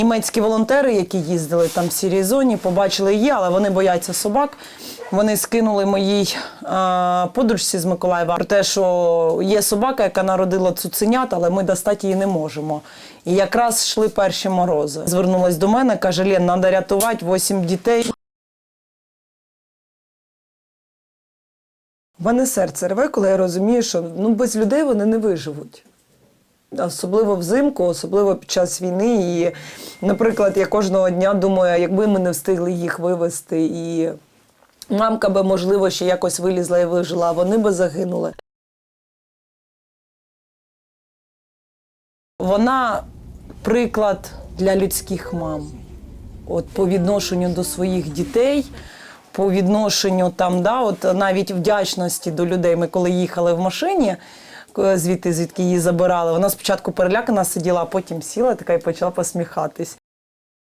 Німецькі волонтери, які їздили там в сірій зоні, побачили її, але вони бояться собак. Вони скинули моїй е, подружці з Миколаєва про те, що є собака, яка народила цуценят, але ми достати її не можемо. І якраз йшли перші морози. Звернулась до мене, каже: Лен, треба рятувати 8 дітей. У мене серце рве, коли я розумію, що ну, без людей вони не виживуть. Особливо взимку, особливо під час війни. І, наприклад, я кожного дня думаю, якби ми не встигли їх вивезти, і мамка би, можливо, ще якось вилізла і вижила, вони би загинули. Вона приклад для людських мам. От по відношенню до своїх дітей, по відношенню там, да, от навіть вдячності до людей. Ми коли їхали в машині, звідти, звідки її забирали, вона спочатку перелякана сиділа, а потім сіла така і почала посміхатись.